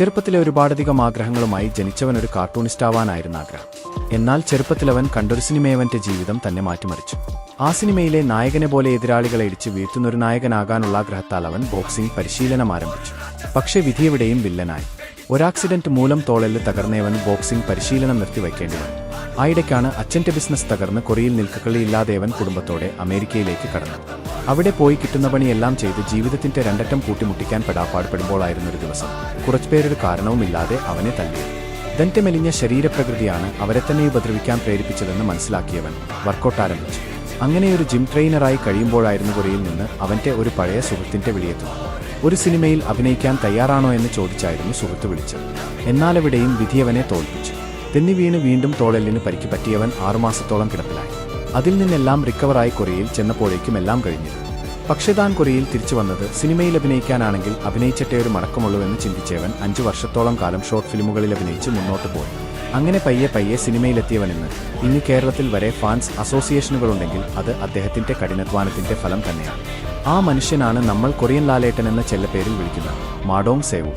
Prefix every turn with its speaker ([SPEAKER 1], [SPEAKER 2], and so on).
[SPEAKER 1] ചെറുപ്പത്തിലെ ഒരുപാടധികം ആഗ്രഹങ്ങളുമായി ജനിച്ചവൻ ഒരു കാർട്ടൂണിസ്റ്റ് ആവാനായിരുന്നു ആഗ്രഹം. എന്നാൽ ചെറുപ്പത്തിലവൻ കണ്ടൊരു സിനിമയവന്റെ ജീവിതം തന്നെ മാറ്റിമറിച്ചു. ആ സിനിമയിലെ നായകനെ പോലെ എതിരാളികളെ ഇടിച്ച് വീഴ്ത്തുന്നൊരു നായകനാകാനുള്ള ആഗ്രഹത്താൽ അവൻ ബോക്സിംഗ് പരിശീലനം ആരംഭിച്ചു. പക്ഷേ വിധിയെവിടെയും വില്ലനായി. ഒരാക്സിഡന്റ് മൂലം തോളൽ തകർന്നവൻ ബോക്സിംഗ് പരിശീലനം നിർത്തിവയ്ക്കേണ്ടി വന്നു. ആയിടയ്ക്കാണ് അച്ഛന്റെ ബിസിനസ് തകർന്ന് കൊറിയിൽ നിൽക്കക്കളിയില്ലാതെ അവൻ കുടുംബത്തോടെ അമേരിക്കയിലേക്ക് കടന്നു അവിടെ പോയി കിട്ടുന്ന പണിയെല്ലാം ചെയ്ത് ജീവിതത്തിന്റെ രണ്ടറ്റം കൂട്ടിമുട്ടിക്കാൻ പെടാപ്പാടുപെടുമ്പോഴായിരുന്ന ഒരു ദിവസം കുറച്ചുപേരൊരു കാരണവുമില്ലാതെ അവനെ തല്ലി. തന്റെ മെലിഞ്ഞ ശരീരപ്രകൃതിയാണ് അവരെ തന്നെ ഉപദ്രവിക്കാൻ പ്രേരിപ്പിച്ചതെന്ന് മനസ്സിലാക്കിയവൻ വർക്കൗട്ട് ആരംഭിച്ചു. അങ്ങനെയൊരു ജിം ട്രെയിനറായി കഴിയുമ്പോഴായിരുന്നു കൊറിയിൽ നിന്ന് അവന്റെ ഒരു പഴയ സുഹൃത്തിന്റെ വിളിയെത്തുന്നത്. ഒരു സിനിമയിൽ അഭിനയിക്കാൻ തയ്യാറാണോ എന്ന് ചോദിച്ചായിരുന്നു സുഹൃത്ത് വിളിച്ചത്. എന്നാലവിടെയും വിധിയവനെ തോൽപ്പിച്ചു. തെന്നി വീണ് വീണ്ടും തോളലിന് പരിക്ക് പറ്റിയവൻ ആറുമാസത്തോളം കിടപ്പിലായി. അതിൽ നിന്നെല്ലാം റിക്കവറായി കൊറിയയിൽ ചെന്നപ്പോഴേക്കും എല്ലാം കഴിഞ്ഞിരുന്നു പക്ഷേ താൻ കൊറിയയിൽ തിരിച്ചു വന്നത് സിനിമയിൽ അഭിനയിക്കാനാണെങ്കിൽ അഭിനയിച്ചിട്ടേ ഒരു മടക്കമുള്ളൂ എന്ന് ചിന്തിച്ചവൻ അഞ്ചു വർഷത്തോളം കാലം ഷോർട്ട് ഫിലിമുകളിൽ അഭിനയിച്ച് മുന്നോട്ട് പോയി. അങ്ങനെ പയ്യെ പയ്യെ സിനിമയിലെത്തിയവനെന്ന്. ഇന്ന് കേരളത്തിൽ വരെ ഫാൻസ് അസോസിയേഷനുകളുണ്ടെങ്കിൽ അത് അദ്ദേഹത്തിന്റെ കഠിനാധ്വാനത്തിന്റെ ഫലം തന്നെയാണ്. ആ മനുഷ്യനാണ് നമ്മൾ കൊറിയൻ ലാലേട്ടൻ എന്ന ചെല്ലപ്പേരിൽ വിളിക്കുന്നത് മാഡോങ് സേവു.